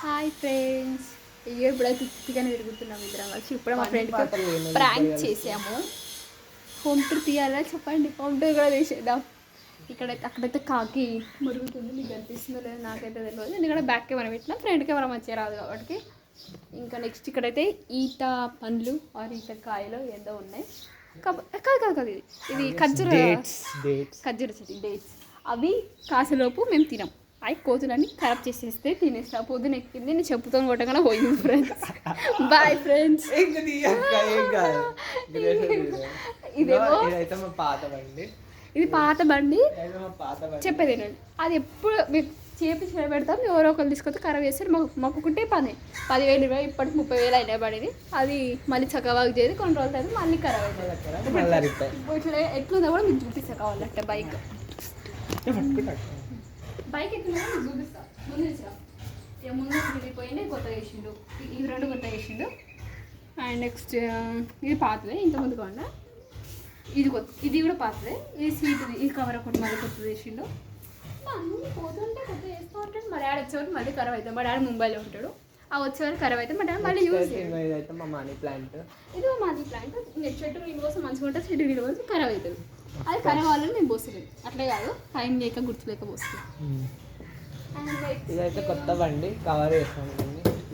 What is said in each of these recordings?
Hi friends. ఇక ఇప్పుడైతే తిరిగానే తిరుగుతున్నాం ఇద్దరం కలిసి. ఇప్పుడు మా ఫ్రెండ్ ప్రాంక్. చేసాము. హోమ్ టూర్ తీయాలా చెప్పండి? హోమ్ టూర్ కూడా తీసేద్దాం ఇక్కడైతే అక్కడైతే కాకి మురుగుతుంది. మీకు కనిపిస్తుందో లేదో నాకైతే తెలియదు. ఎందుకంటే బ్యాక్ కెమెరా పెట్టినా ఫ్రంట్ కెమెరా మంచిగా రాదు కాబట్టి. ఇంకా నెక్స్ట్ ఇక్కడైతే ఈత పండ్లు ఆర్ ఈత కాయలు ఏదో ఉన్నాయి. కాదు కాదు కాదు ఇది. ఇది ఖర్జూర ఖర్జూర చెట్టు డేట్స్ అవి కాసేలోపు మేము తినాం. అవి కోతులన్నీ ఖరాబ్ చేసేస్తే తినేస్తా. పొద్దున ఎక్కింది నేను చెప్పుతో కొట్టగానే పోయింది ఫ్రెండ్స్ బాయ్ ఫ్రెండ్స్ ఇదేమో ఇది పాత బండి. చెప్పేది అది ఎప్పుడు మేము చేపించి పెడతాం ఎవరో ఒకరు తీసుకొచ్చి ఖరాబ్ చేస్తారు. మాకు మాకు ఒకటే పని. పదివేలు ఇరవై ఇప్పటికి ముప్పై వేలు అయినా పడింది. అది మళ్ళీ చక్కగా చేసి కొన్ని రోజులు అయితే మళ్ళీ ఖరాబ్ అవుతుంది ఇట్లా ఎట్లుందో కూడా మీకు చూపిస్తా కావాలంటే బైక్. బైక్ మీకు చూపిస్తా. ముందు ఇక ముందు ఇది పోయింది కొత్త వేసిండు ఇ- ఇవి రెండు కొత్త వేసిండు అండ్ నెక్స్ట్ ఇది పాతదే ఇంత ముందు కాకుండా. ఇది కొత్త ఇది కూడా పాతదే. ఇది సీట్ ఇది కవర్ ఒకటి మళ్ళీ కొత్తది వేసిండు ఇలా అన్ని పోతుంటే కొత్త వేస్తూ ఉంటాడు. మా డాడీ వచ్చేవారు మళ్ళీ ఖరాబ్ అవుతాడు. మా డాడీ ముంబైలో ఉంటాడు. ఆ వచ్చేవారు ఖరాబ్ అయితే మా డాడీ మళ్ళీ యూజ్ ఇదైతే మా మనీ ప్లాంట్? ఇది మా మాది ప్లాంట్. ఇంకా చెట్టు నీళ్ళ కోసం మంచిగా ఉంటుంది. చెట్టు నీళ్ళ కోసం ఖరాబ్ అవుతుంది. అది ఖరాబ్ అవ్వాలని మేము పోస్తలేదు అట్లే కాదు టైం లేక గుర్తు లేక అండ్ నెక్స్ట్ ఇదైతే కొత్త బండి కవర్ చేసాము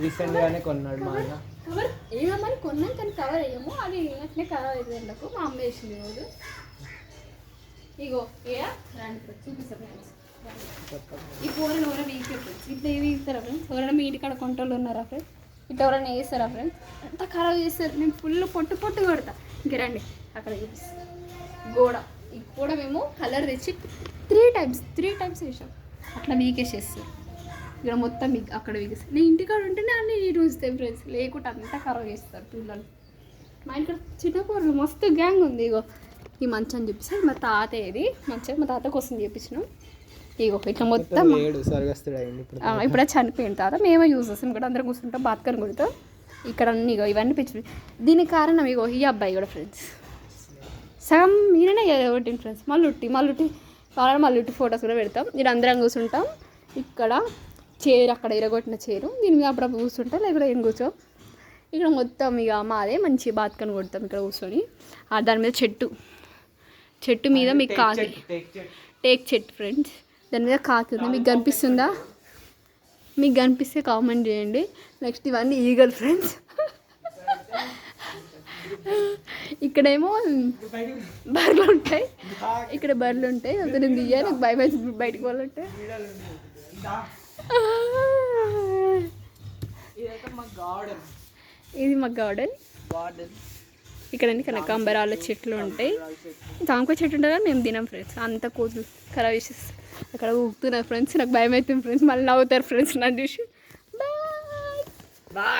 రీసెంట్ గానే కొన్నాడు మా అన్న కవర్? ఏమని కొన్నాం కానీ కవర్ అయ్యాము అది అట్లే కవర్ అవుతుంది నాకు మా అమ్మ వేసింది రోజు. ఇగో ఏ. ఈ కూరలు ఎవరైనా వీక్ ఫ్రెండ్స్. ఇట్లా ఏవి ఇస్తారా ఫ్రెండ్స్? ఎవరైనా మీ ఇంటికాడ కొంటోళ్ళు ఉన్నారా ఫ్రెండ్స్? ఇట్లా ఎవరైనా వేస్తారా ఫ్రెండ్స్? ఎంత ఖరాబ్ చేస్తారు. నేను ఫుల్ పొట్టు పొట్టు కొడతా. ఇంక రండి అక్కడ చూపిస్తా. గోడ. ఈ గోడ మేము కలర్ తెచ్చి త్రీ టైమ్స్ త్రీ టైమ్స్ వేసాం అట్లా వీకేసేస్తారు ఇక్కడ మొత్తం మీకు అక్కడ వీకేస్తారు నేను ఇంటికాడ ఉంటేనే అన్ని నీట్ ఉంచుతాయి ఫ్రెండ్స్ లేకుంటే అంతా ఖరాబ్ చేస్తారు పిల్లలు. మా ఇంటికాడ చిన్న కూరలు మస్తు గ్యాంగ్ ఉంది. ఇగో ఈ మంచం చూపిస్తాను మా తాత ఇది మంచం మా తాత కోసం చేపించినాం. ఇగో ఇట్లా మొత్తం ఇప్పుడు చనిపోయిన తర్వాత మేమే యూజ్ చేస్తాం. ఇక్కడ అందరం కూర్చుంటాం. బాత్కని కొడుతాం. ఇక్కడ అన్ని ఇగో ఇవన్నీ పిచ్చి దీనికి కారణం ఇగో ఈ అబ్బాయి కూడా ఫ్రెండ్స్ సగం ఈయననే కొట్టిన ఫ్రెండ్స్ మళ్ళుట్టి మళ్ళుట్టి కావాలని మళ్ళుట్టి ఫొటోస్ కూడా పెడతాం. ఇక్కడ అందరం కూర్చుంటాం. ఇక్కడ చైర్ అక్కడ ఇరగొట్టిన చైరు. దీని మీద అప్పుడప్పుడు కూర్చుంటాం లేకపోతే ఏం కూర్చో. ఇక్కడ మొత్తం ఇక మాదే మంచి బాత్కని కొడతాం ఇక్కడ కూర్చొని. ఆ దాని మీద చెట్టు. చెట్టు మీద మీకు కాకి. టేక్ చెట్టు. ఫ్రెండ్స్ దాని మీద కాకి ఉంది. మీకు కనిపిస్తుందా? మీకు కనిపిస్తే కామెంట్ చేయండి. నెక్స్ట్ ఇవన్నీ ఈగల్ ఫ్రెండ్స్ ఇక్కడేమో బర్రెలు ఉంటాయి. ఇక్కడ బర్రెలు ఉంటాయి. అంత నేను దియ్యా నాకు భయం అవుతుంది బయటకు వాళ్ళంటే ఇది మా గార్డెన్. ఇక్కడ కనకాంబరాల చెట్లు ఉంటాయి. జామకాయ చెట్టు ఉంటుందా? మేము తినాం ఫ్రెండ్స్ అంత కోతులు. ఖరాబ్ చేసేస్తాం అక్కడ ఊపుతున్నారు ఫ్రెండ్స్ నాకు భయం అవుతుంది ఫ్రెండ్స్ మళ్ళీ నవ్వుతారు ఫ్రెండ్స్ నన్ను చూసి. Bye bye